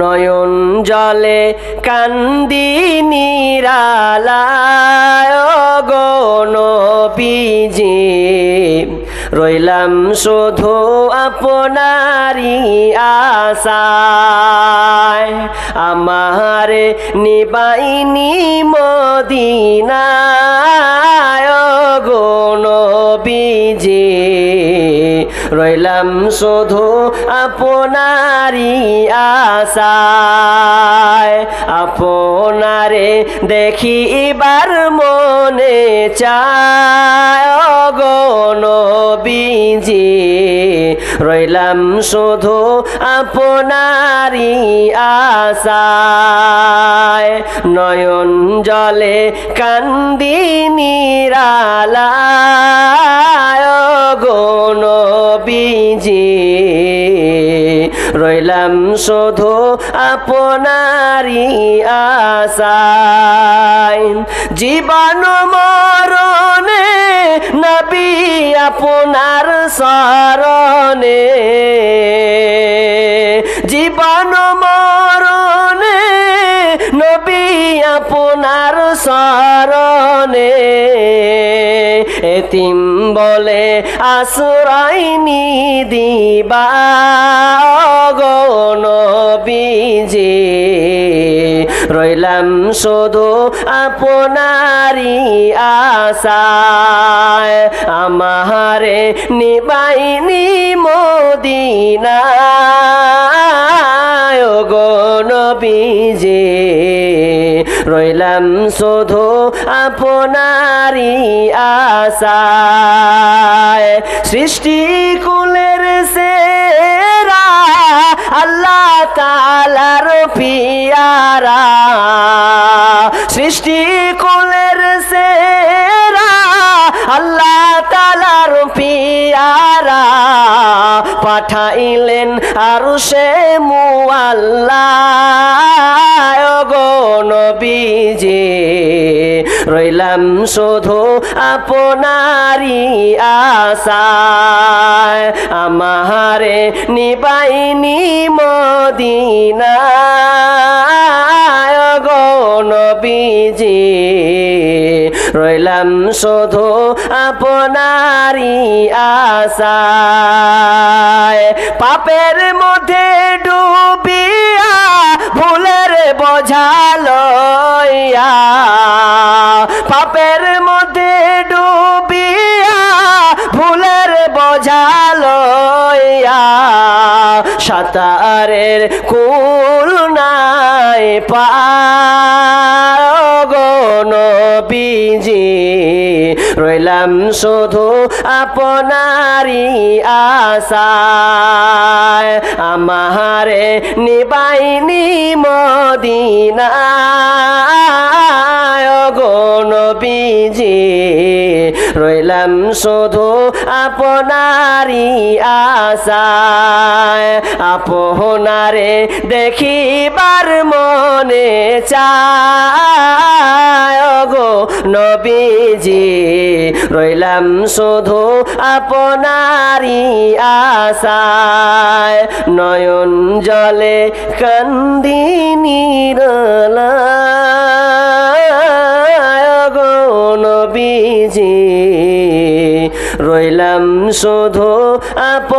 নয়ন জলে কান্দি নিরালায় গণ পিজি রইলাম শুধু আপনারি আশায়। আমার নিবাইনি মদিনায় রইলাম শুধু আপনারি আশায়। আপনারে দেখিবার মনে চায়। বিজি রইলাম শুধু আপনারি আশায়। নয়ন জলে কান্দি নিরালায় রইলাম শুধু আপনারি আশায় জীবন মরণে নবী আপনার শরণে জীবন মরণে নবী আপনার শরণে এতিম বলে আশ্রয়নি দিবা। রইলাম শুধু আপনারি আশায়। আমারে নিবাইনি মদিনায়। গণ বিজে রইলাম শুধু আপনারি আশায়। সৃষ্টি কুলের সেরা, আল্লাহ তালার পিয়ারা সৃষ্টি কুলের সেরা, আল্লাহ তালার পিয়ারা পাঠাইলেন আর সে মুআল্লা গণ বিজে রইলাম শুধু আপনারি আশায়। আমারে নিবাইনি মদিনায়। গণ বিজে রইলাম শুধু আপনারি আশায়। পাপের মধ্যে ডুবিয়া ভুলের বোঝালয়া পাপের সাঁতারের কুল পাগন বিজি রইলাম শুধু আপনারি আশায়। আমারে নিবাইনি মদিনায়। গণ বিজি রইলাম শুধু আপনারি আশায়। আপনারে দেখিবার মনে চায়। গো নবীজি, রইলাম শুধু আপনারি আশায়। নয়ন জলে কান্দি নিরলায়। গো নবীজি, রইলাম শুধু